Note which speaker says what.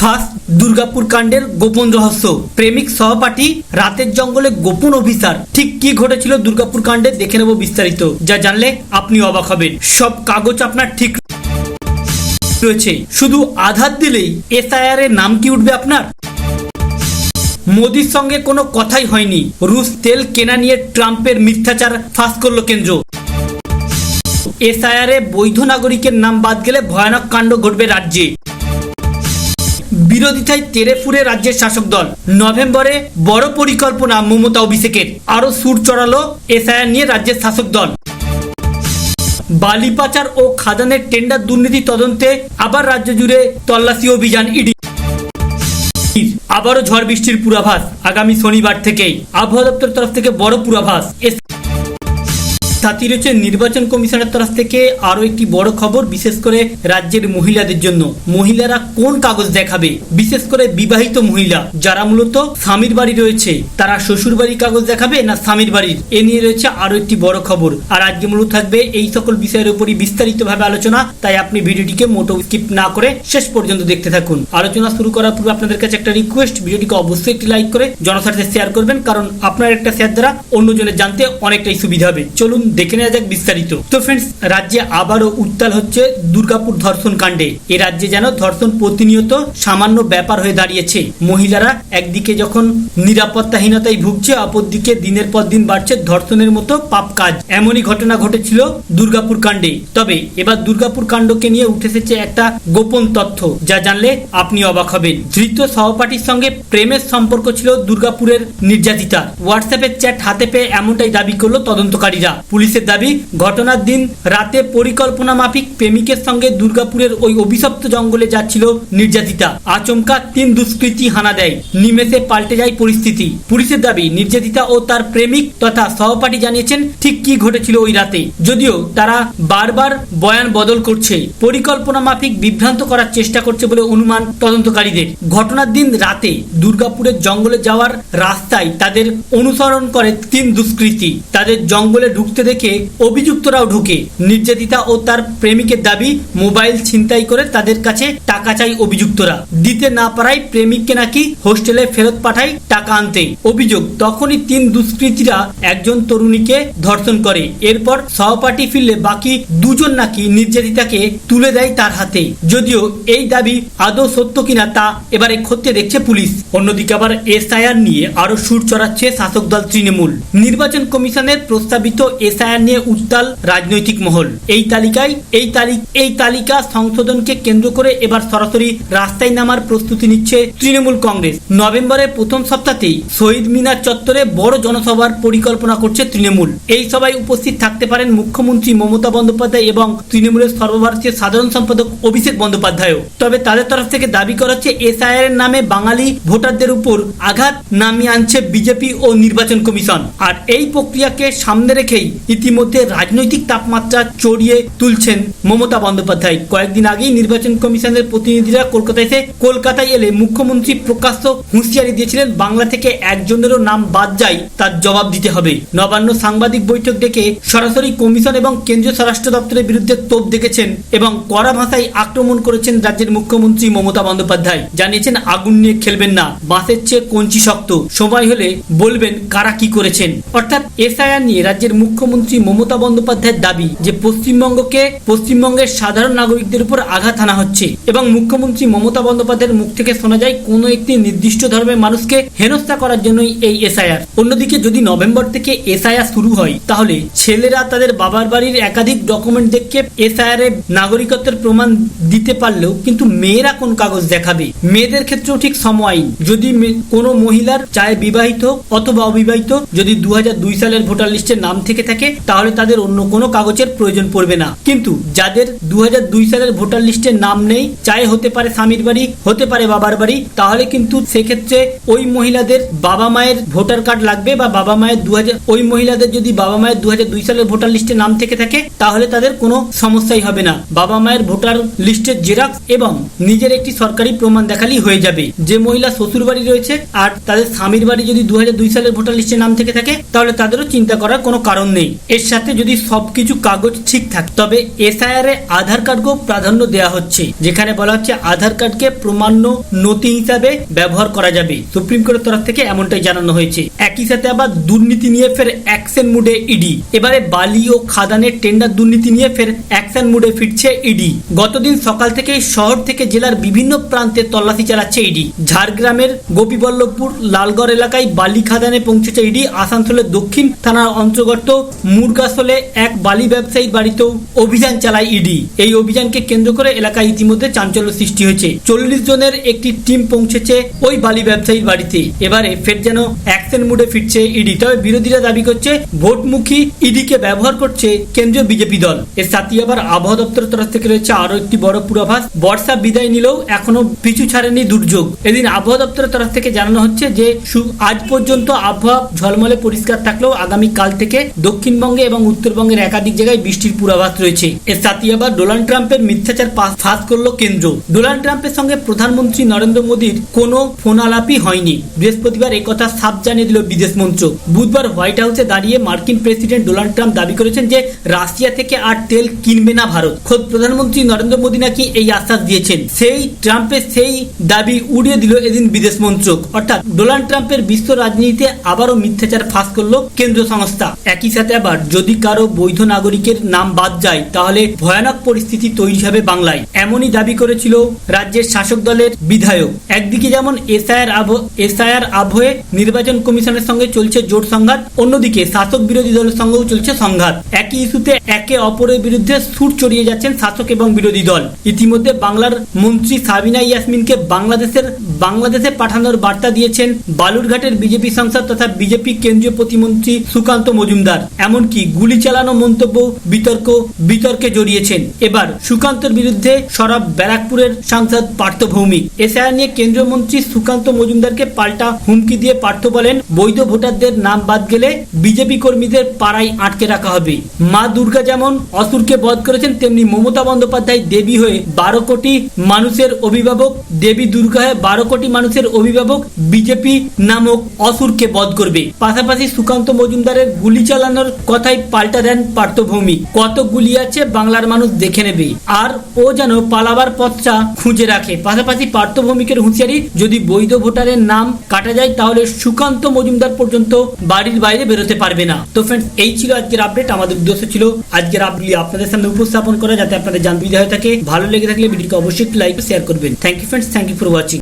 Speaker 1: First Durgapur কাণ্ডের গোপন রহস্য। প্রেমিক সহপাঠী রাতের জঙ্গলে গোপন অভিসার। ঠিক কি ঘটেছিল দুর্গাপুর কাণ্ডে দেখে নেব বিস্তারিত। যা জানলে আপনি অবাক হবেন। সব কাগজ আপনার ঠিক রয়েছে। শুধু আধার দিলেই এসআইআর এর নাম কি উঠবে আপনার? মোদির সঙ্গে কোনো কথাই হয়নি। রুশ তেল কেনা নিয়ে ট্রাম্পের মিথ্যাচার ফাঁস করল কেন্দ্র। এসআইআর বৈধ নাগরিকের নাম বাদ গেলে ভয়ানক কাণ্ড ঘটবে রাজ্যে। বিরোধিতায় তেরে ফুরে রাজ্যের শাসক দল। নভেম্বরে বড় পরিকল্পনা মমতা অভিষেকের। আরও সুর চড়ালো এসআইআর নিয়ে রাজ্যের শাসক দল। বালি পাচার ও খাদানের টেন্ডার দুর্নীতি তদন্তে আবার রাজ্য জুড়ে তল্লাশি অভিযান ইডি। আবারও ঝড় বৃষ্টির পূর্বাভাস। আগামী শনিবার থেকেই। আবহাওয়া দপ্তরের তরফ থেকে বড় পূর্বাভাস। সাথী রয়েছে নির্বাচন কমিশনের তরফ থেকে আরও একটি বড় খবর, বিশেষ করে রাজ্যের মহিলাদের জন্য। মহিলারা কোন কাগজ দেখাবে? বিশেষ করে বিবাহিত মহিলা, যারা মূলত স্বামীর বাড়ি রয়েছে, তারা শ্বশুর বাড়ির কাগজ দেখাবে না স্বামীর বাড়ির? এ নিয়ে রয়েছে আরও একটি বড় খবর। আর আজকে মূলত থাকবে এই সকল বিষয়ের উপরই বিস্তারিতভাবে আলোচনা, তাই আপনি ভিডিওটিকে মোটো স্কিপ না করে শেষ পর্যন্ত দেখতে থাকুন। আলোচনা শুরু করার পূর্বে আপনাদের কাছে একটা রিকোয়েস্ট ভিডিওটিকে অবশ্যই একটি লাইক করে জনস্বার্থে শেয়ার করবেন, কারণ আপনার একটা শেয়ার দ্বারা অন্যজনের জানতে অনেকটাই সুবিধা হবে। চলুন দেখে নেওয়া যাক বিস্তারিত। তো ফ্রেন্ডস রাজ্যে আবারও উত্তাল হচ্ছে দুর্গাপুর ধর্ষণ কাণ্ডে। এ রাজ্যে যেন ধর্ষণ প্রতিনিয়ত সামান্য ব্যাপার হয়ে দাঁড়িয়েছে। মহিলারা একদিকে যখন নিরাপত্তাহীনতায় ভুগছে, অপরদিকে দিনের পর দিন বাড়ছে ধর্ষণের মতো পাপ কাজ। এমনই ঘটনা ঘটেছিল দুর্গাপুর কাণ্ডে। তবে এবার দুর্গাপুর কাণ্ডকে নিয়ে উঠে এসেছে একটা গোপন তথ্য, যা জানলে আপনি অবাক হবেন। ধৃত সহপাঠীর সঙ্গে প্রেমের সম্পর্ক ছিল দুর্গাপুরের নির্যাতিতা হোয়াটসঅ্যাপের চ্যাট হাতে পেয়ে এমনটাই দাবি করল তদন্তকারীরা। পুলিশের দাবি, ঘটনার দিন রাতে পরিকল্পনা মাফিক প্রেমিকের সঙ্গে দুর্গাপুরের ওই অভিশপ্ত জঙ্গলে যাচ্ছিল নির্যাতিতা। আচমকা তিন দুষ্কৃতী হানা দেয়। নিমেষে পাল্টে যায় পরিস্থিতি। পুলিশের দাবি, নির্যাতিতা ও তার প্রেমিক তথা সহপাঠী জানিয়েছেন ঠিক কি ঘটেছিল ওই রাতে। যদিও তারা বারবার বয়ান বদল করছে। পরিকল্পনা মাফিক বিভ্রান্ত করার চেষ্টা করছে বলে অনুমান তদন্তকারীদের। ঘটনার দিন রাতে দুর্গাপুরের জঙ্গলে যাওয়ার রাস্তায় তাদের অনুসরণ করে তিন দুষ্কৃতী। তাদের জঙ্গলে ঢুকতে দেখে অভিযুক্তরাও ঢুকে। নির্যাতিতা ও তার প্রেমিকের দাবি, মোবাইল ছিনতাই করে তাদের কাছে টাকা চাই অভিযুক্তরা। দিতে না পারায় প্রেমিককে নাকি হোস্টেলে ফেরত পাঠায় টাকা আনতে। অভিযোগ, তখনই তিন দুষ্কৃতীরা একজন তরুণীকে ধর্ষণ করে। এরপর সহপাঠী ফিরলে বাকি দুজন নাকি নির্যাতিতাকে তুলে দেয় তার হাতে। যদিও এই দাবি আদৌ সত্য কিনা তা এবারে খতিয়ে দেখছে পুলিশ। অন্যদিকে আবার এসআইআর নিয়ে আরও সুর চড়াচ্ছে শাসক দল তৃণমূল। নির্বাচন কমিশনের প্রস্তাবিত এসআইআর নিয়ে উত্তাল রাজনৈতিক মহল। এই তালিকায়, এই তালিক এই তালিকা সংশোধনকে কেন্দ্র করে এবার সরাসরি রাস্তায় নামার প্রস্তুতি নিচ্ছে তৃণমূল কংগ্রেস। নভেম্বরের প্রথম সপ্তাহতেই শহীদ মিনার চত্বরে বড় জনসভার পরিকল্পনা করছে তৃণমূল। এই সভায় উপস্থিত থাকতে পারেন মুখ্যমন্ত্রী মমতা বন্দ্যোপাধ্যায় এবং তৃণমূলের সর্বভারতীয় সাধারণ সম্পাদক অভিষেক বন্দ্যোপাধ্যায়ও। তবে তাদের তরফ থেকে দাবি করা হচ্ছে, এসআইআর এর নামে বাঙালি ভোটারদের উপর আঘাত নামিয়ে আনছে বিজেপি ও নির্বাচন কমিশন। আর এই প্রক্রিয়াকে সামনে রেখেই ইতিমধ্যে রাজনৈতিক তাপমাত্রা চড়িয়ে তুলছেন মমতা বন্দ্যোপাধ্যায়। কয়েকদিন আগেই নির্বাচন কমিশনের প্রতিনিধিরা কলকাতায় এসে কলকাতায় এলে মুখ্যমন্ত্রী প্রকাশ্য হুঁশিয়ারি দিয়েছিলেন, বাংলা থেকে একজনেরও নাম বাদ যায়, তার জবাব দিতে হবে। নবান্ন সাংবাদিক বৈঠক ডেকে সরাসরি কমিশন এবং কেন্দ্রীয় স্বরাষ্ট্র দপ্তরের বিরুদ্ধে তোপ দেখেছেন এবং কড়া ভাষায় আক্রমণ করেছেন রাজ্যের মুখ্যমন্ত্রী মমতা বন্দ্যোপাধ্যায়। জানিয়েছেন, আগুন নিয়ে খেলবেন না, বাসের চেয়ে কঞ্চি শক্ত। সময় হলে বলবেন কারা কি করেছেন। অর্থাৎ এসআইআর নিয়ে রাজ্যের মুখ্যমন্ত্রী মমতা বন্দ্যোপাধ্যায়ের দাবি যে পশ্চিমবঙ্গকে, পশ্চিমবঙ্গের সাধারণ নাগরিকদের উপর আঘাত আনা হচ্ছে এবং মুখ্যমন্ত্রী মমতা বন্দ্যোপাধ্যায়ের মুখ থেকে শোনা যায় কোনো একটি নির্দিষ্ট ধর্মের মানুষকে হেনস্থা করার জন্যই এই এসআইআর। অন্যদিকে যদি নভেম্বর থেকে এসআইআর শুরু হয়, তাহলে ছেলেরা তাদের বাবার বাড়ির একাধিক ডকুমেন্ট দেখে এসআইআর এর নাগরিকত্বের প্রমাণ দিতে পারলেও কিন্তু মেয়েরা কোন কাগজ দেখাবে? মেয়েদের ক্ষেত্রেও ঠিক সময় যদি কোনো মহিলার চায় বিবাহিত অথবা অবিবাহিত, যদি দু হাজার দুই সালের ভোটার লিস্টের নাম থেকে থাকে তাহলে তাদের অন্য কোনো কাগজের প্রয়োজন পড়বে না। কিন্তু যাদের দুই হাজার দুই সালের ভোটার লিস্টে নাম নেই, চাই হতে পারে স্বামীর বাড়ি, হতে পারে বাবার বাড়ি, তাহলে কিন্তু সেক্ষেত্রে ওই মহিলাদের বাবা মায়ের ভোটার কার্ড লাগবে বা বাবা মায়ের দু ওই মহিলাদের যদি বাবা মায়ের দুই হাজার দুই সালের ভোটার লিস্টে নাম থেকে থাকে, তাহলে তাদের কোনো সমস্যাই হবে না। বাবা মায়ের ভোটার লিস্টের জেরক্স এবং নিজের একটি সরকারি প্রমাণ দেখালেই হয়ে যাবে। যে মহিলা শ্বশুর বাড়ি রয়েছে আর তাদের স্বামীর বাড়ি যদি দুই হাজার দুই সালের ভোটার লিস্টে নাম থেকে থাকে, তাহলে তাদেরও চিন্তা করার কোনো কারণ নেই। এর সাথে যদি সবকিছু কাগজ ঠিক থাকে, তবে এসআইআর এ আধার কার্ডকেও প্রাধান্য দেওয়া হচ্ছে, যেখানে বলা হচ্ছে আধার কার্ডকে প্রমাণ্য নথি হিসাবে ব্যবহার করা যাবে। সুপ্রিম কোর্টের তরফ থেকে এমনটাই জানানো হয়েছে। একই সাথে আবার দুর্নীতি নিয়ে ফের অ্যাকশন মুডে ইডি। এবারে বালি ও খাদানের টেন্ডার দুর্নীতি নিয়ে ফের অ্যাকশন মুডে ফিরছে ইডি। গতদিন সকাল থেকে শহর থেকে জেলার বিভিন্ন প্রান্তে তল্লাশি চালাচ্ছে ইডি। ঝাড়গ্রামের গোপীবল্লভপুর লালগড় এলাকায় বালি খাদানে পৌঁছেছে ইডি। আসানসোলের দক্ষিণ থানার অন্তর্গত মুরগাসলে এক বালি ব্যবসায়ীর বাড়িতেও অভিযান চালায় ইডি। এই অভিযানকে কেন্দ্র করে এলাকায় ইতিমধ্যে চাঞ্চল্য সৃষ্টি হয়েছে। চল্লিশ জনের একটি টিম পৌঁছেছে ওই বালি ব্যবসায়ীর বাড়িতে। এবারে ফের যেন অ্যাকশন মুডে ফিরছে ইডি। তবে বিরোধীরা দাবি করছে, ভোটমুখী ইডিকে ব্যবহার করছে কেন্দ্রীয় বিজেপি দল। এর সাথে আবার আবহাওয়া দপ্তরের তরফ থেকে রয়েছে আরও একটি বড় পূর্বাভাস। বর্ষা বিদায় নিলেও এখনও পিছু ছাড়েনি দুর্যোগ। এদিন আবহাওয়া দপ্তরের তরফ থেকে জানানো হচ্ছে যে আজ পর্যন্ত আবহাওয়া ঝলমলে পরিষ্কার থাকলেও আগামী কাল থেকে দক্ষিণবঙ্গে এবং উত্তরবঙ্গের একাধিক জায়গায় বৃষ্টির পূর্বাভাস রয়েছে। এর সাথে আবার ডোনাল্ড ট্রাম্পের মিথ্যাচার ফাঁস করল কেন্দ্র। ডোনাল্ড ট্রাম্পের সঙ্গে প্রধানমন্ত্রী নরেন্দ্র মোদীর কোনো ফোনালাপই হয়নি। বৃহস্পতিবার এই কথা সাফ জানিয়ে দিল বিদেশ মন্ত্রক। বুধবার হোয়াইট হাউসে দাঁড়িয়ে মার্কিন প্রেসিডেন্ট ডোনাল্ড ট্রাম্প দাবি করেছেন যে রাশিয়া থেকে আর তেল কিনবে না ভারত। খোদ প্রধানমন্ত্রী নরেন্দ্র মোদী নাকি এই আশ্বাস দিয়েছেন। সেই ট্রাম্পের সেই দাবি উড়িয়ে দিল এদিন বিদেশ মন্ত্রক। অর্থাৎ ডোনাল্ড ট্রাম্পের বিশ্ব রাজনীতিতে আবারও মিথ্যাচার ফাঁস করল কেন্দ্র সংস্থা। একই সাথে আবার যদি কারও বৈধ নাগরিকের নাম বাদ যায়, তাহলে ভয়ানক পরিস্থিতি তৈরি হবে বাংলায়। এমনই দাবি করেছিল রাজ্যের শাসক দলের বিধায়ক। একদিকে যেমন এসআইআর আবহ, এসআইআর আবহে নির্বাচন কমিশনের সঙ্গে চলছে জোট সংঘাত, অন্যদিকে শাসক বিরোধী দলের সঙ্গেও চলছে সংঘাত। একই ইস্যুতে একে অপরের বিরুদ্ধে সুর চড়িয়ে যাচ্ছেন শাসক এবং বিরোধী দল। ইতিমধ্যে বাংলার মন্ত্রী সাবিনা ইয়াসমিনকে বাংলাদেশের, বাংলাদেশে পাঠানোর বার্তা দিয়েছেন বালুরঘাটের বিজেপি সাংসদ তথা বিজেপি কেন্দ্রীয় প্রতিমন্ত্রী সুকান্ত মজুমদার। এমনকি গুলি চালানো মন্তব্য, বিতর্ক, বিতর্কে জড়িয়েছেন। এবার সুকান্তের বিরুদ্ধে সরব ব্যারাকপুরের সাংসদ পার্থ ভৌমিক। এসআইআর নিয়ে কেন্দ্রীয় মন্ত্রী সুকান্ত মজুমদারকে পাল্টা হুমকি দিয়ে পার্থ বলেন, বৈধ ভোটারদের নাম বাদ গেলে বিজেপি কর্মীদের পাড়ায় আটকে রাখা হবে। মা দুর্গা যেমন অসুরকে বধ করেছেন, তেমনি মমতা বন্দ্যোপাধ্যায় দেবী হয়ে বারো কোটি মানুষের অভিভাবক, দেবী দুর্গা হয়ে বারো কোটি মানুষের অভিভাবক বিজেপি নামক অসুরকে বধ করবে। পাশাপাশি সুকান্ত মজুমদারের গুলি চালানোর কথাই পাল্টা দেন পার্থভূমি। কত গুলি আছে বাংলার মানুষ দেখে নেবে। আর ও যেন পালাবার পথটা খুঁজে রাখে। পাশাপাশি পার্থভূমিকের হুঁশিয়ারি, যদি বৈধ ভোটারের নাম কাটা যায়, তাহলে সুকান্ত মজুমদার পর্যন্ত বাড়ির বাইরে বেরোতে পারবে না। তো ফ্রেন্ডস এই ছিল আজকের আপডেট আমাদের উদ্দেশ্য ছিল আজকের আপডেট আপনাদের সামনে উপস্থাপন করা, যাতে আপনাদের জানতে হয়ে থাকে। ভালো লেগে থাকলে ভিডিওকে অবশ্যই লাইক শেয়ার করবেন। Thank you friends thank you for watching